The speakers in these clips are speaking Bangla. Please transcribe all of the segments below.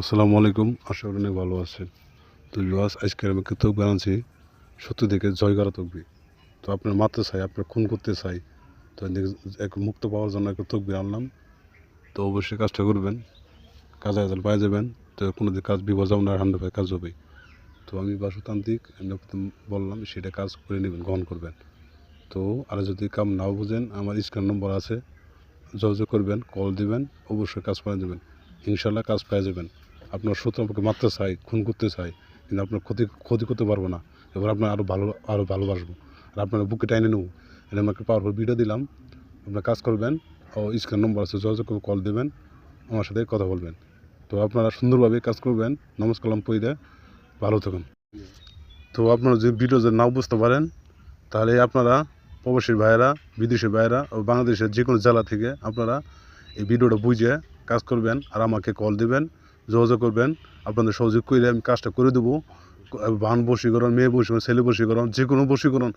আসসালামু আলাইকুম। আশা করি অনেক ভালো আছেন। তো বিবাস আজকে আমি কিন্তু বানাচ্ছি সত্য থেকে জয় করা তকবি তো আপনার মারতে চাই, আপনার খুন করতে চাই, তো এক মুক্ত পাওয়ার জন্য একটা তকবি আনলাম। তো অবশ্যই কাজটা করবেন। কাজে আজাল পাই যাবেন। তো কোনো দিন কাজ বিপদ যাবে না হান্ড্রেড কাজ হবে তো আমি বাসুতান্ত্রিক আমি বললাম, সেটা কাজ করে নেবেন, গ্রহণ করবেন। তো আর যদি কাম নাও বুঝেন, আমার স্ক্যান নম্বর আছে। যোগাযোগ করবেন, কল দিবেন, অবশ্যই কাজ পাই যাবেন ইনশাল্লাহ কাজ পেয়ে যাবেন। আপনার শত্রু আপনাকে মারতে চাই, খুন করতে চাই, কিন্তু আপনার ক্ষতি ক্ষতি করতে পারব না। এবার আপনার আরও ভালো আরও ভালোবাসবো। আর আপনার বুকে টাইনে নেব। এটা আমাকে পাওয়ারফুল ভিডিও দিলাম। আপনার কাজ করবেন ও স্ক্যান নম্বর আছে, যোগাযোগ করে কল দেবেন, আমার সাথে কথা বলবেন। তো আপনারা সুন্দরভাবে কাজ করবেন। নমস্কার পইরে ভালো থাকুন। তো আপনারা যদি ভিডিও যদি নাও বুঝতে পারেন, তাহলে আপনারা প্রবাসীর ভাইয়েরা, বিদেশি ভাইয়েরা ও বাংলাদেশের যে কোনো জেলা থেকে আপনারা এই ভিডিওটা বুঝে কাজ করবেন। আর আমাকে কল দিবেন। যোগাযোগ করবেন। আপনাদের সহযোগ করে আমি কাজটা করে দেবো। বান বসীকরণ মেয়ে বসীকরণ ছেলে বসীকরণ যে কোনো বসীকরণ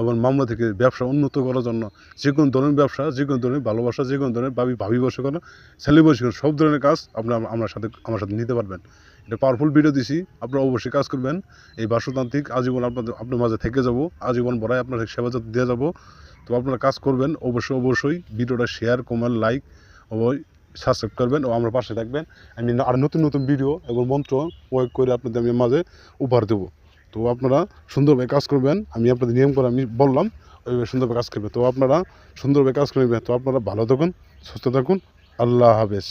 আমার মামলা থেকে ব্যবসা উন্নত করার জন্য যে কোনো ধরনের ব্যবসা যে কোনো ধরনের ভালোবাসা যে কোনো ধরনের ভাবি ভাবি বসীকরণ ছেলে বসীকরণ সব ধরনের কাজ আপনারা আমার সাথে আমার সাথে নিতে পারবেন। এটা পাওয়ারফুল ভিডিও দিছি, আপনারা অবশ্যই কাজ করবেন। এই বাসুতান্ত্রিক আজীবন আপনাদের আপনার মাঝে থেকে যাব, আজীবন বড়াই আপনার সেবা যত্ন দিয়ে যাব। তো আপনারা কাজ করবেন, অবশ্যই অবশ্যই ভিডিওটা শেয়ার কমেন্ট লাইক অবশ্যই সাবস্ক্রাইব করবেন ও আমার পাশে থাকবেন। আমি আর নতুন নতুন ভিডিও এবং মন্ত্র প্রয়োগ করে আপনাদের আমি মাঝে উপহার দেবো। তো আপনারা সুন্দরভাবে কাজ করবেন। আমি আপনাদের নিয়ম করে আমি বললাম, ওইভাবে সুন্দরভাবে কাজ করবে। তো আপনারা সুন্দরভাবে কাজ করবেন তো আপনারা ভালো থাকুন, সুস্থ থাকুন। আল্লাহ হাফেজ।